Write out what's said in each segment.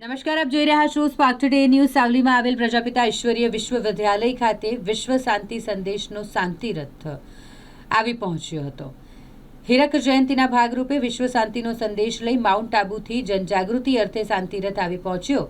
નમસ્કાર, આપ જોઈ રહ્યા છો સ્પાર્ક ટુડે ન્યૂઝ સાવલીમાં આવેલ પ્રજાપિતા ઈશ્વરીય વિશ્વવિદ્યાલય ખાતે વિશ્વ શાંતિ સંદેશનો શાંતિ રથ આવી પહોંચ્યો હતો. હીરક જયંતિના ભાગરૂપે વિશ્વ શાંતિનો સંદેશ લઈ માઉન્ટ આબુથી જનજાગૃતિ અર્થે શાંતિ રથ આવી પહોંચ્યો.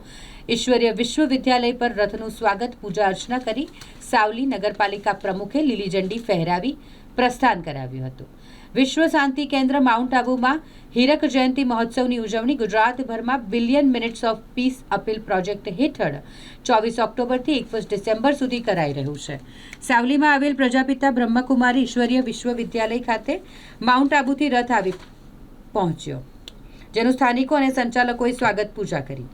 ઈશ્વરીય વિશ્વવિદ્યાલય પર રથનું સ્વાગત પૂજા અર્ચના કરી સાવલી નગરપાલિકા પ્રમુખે લીલી ઝંડી ફહેરાવી પ્રસ્થાન કરાવ્યું હતું. વિશ્વ શાંતિ કેન્દ્ર માઉન્ટ આબુમાં હીરક જયંતિ મહોત્સવની ઉજવણી ગુજરાતભરમાં billion minutes of peace appeal project હેઠળ ચોવીસ ઓક્ટોબરથી એકવીસ ડિસેમ્બર સુધી કરાઈ રહ્યું છે. સાવલીમાં આવેલ પ્રજાપિતા બ્રહ્મકુમારી ઈશ્વરીય વિશ્વવિદ્યાલય ખાતે માઉન્ટ આબુથી રથ આવી પહોંચ્યો. જેનું સ્થાનિકો અને સંચાલકોએ સ્વાગત પૂજા કરી.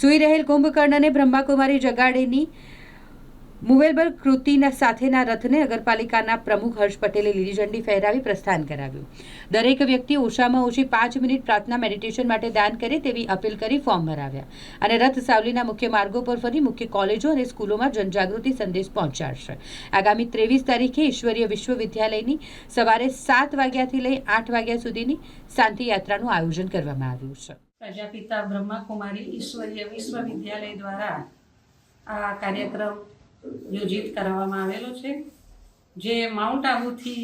સૂઈ રહેલ કુંભકર્ણને બ્રહ્માકુમારી જગાડેની મુવેલબર કૃતિના સાથેના રથને નગરપાલિકાના પ્રમુખ હર્ષ પટેલે લીલી ઝંડી ફહેરાવી પ્રસ્થાન કરાવ્યું. દરેક વ્યક્તિ ઓછામાં ઓછી પાંચ મિનિટ પ્રાર્થના મેડિટેશન માટે દાન કરે તેવી અપીલ કરી ફોર્મ ભરાવ્યા. અને રથ સાવલીના મુખ્ય માર્ગો પર ફરી મુખ્ય કોલેજો અને સ્કૂલોમાં જનજાગૃતિ સંદેશ પહોંચાડશે. આગામી ત્રેવીસ તારીખે ઈશ્વરીય વિશ્વવિદ્યાલયની સવારે સાત વાગ્યાથી લઈ આઠ વાગ્યા સુધીની શાંતિ યાત્રાનું આયોજન કરવામાં આવ્યું છે. પ્રજાપિતા બ્રહ્માકુમારી ઈશ્વરીય વિશ્વવિદ્યાલય દ્વારા આ કાર્યક્રમ યોજિત કરાવવામાં આવેલો છે. જે માઉન્ટ આબુથી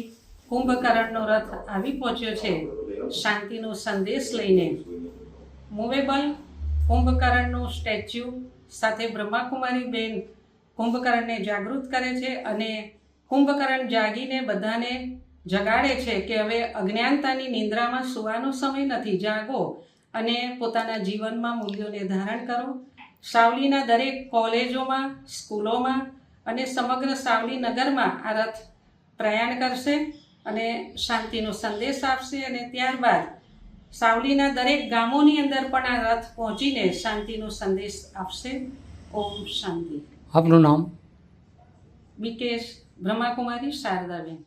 કુંભકરણનો રથ આવી પહોંચ્યો છે, શાંતિનો સંદેશ લઈને મૂવેબલ કુંભકરણનું સ્ટેચ્યુ સાથે બ્રહ્માકુમારી બેન કુંભકરણને જાગૃત કરે છે અને કુંભકરણ જાગીને બધાને જગાડે છે કે હવે અજ્ઞાનતાની નિંદ્રામાં સુવાનો સમય નથી, જાગો અને પોતાના જીવનમાં મૂલ્યોને ધારણ કરો. સાવલીના દરેક કોલેજોમાં સ્કૂલોમાં અને સમગ્ર સાવલી નગરમાં આ રથ પ્રયાણ કરશે અને શાંતિનો સંદેશ આપશે અને ત્યારબાદ સાવલીના દરેક ગામોની અંદર પણ આ રથ પહોંચીને શાંતિનો સંદેશ આપશે. ઓમ શાંતિ. આપનું નામ? બીકેશ બ્રહ્માકુમારી શારદાબેન.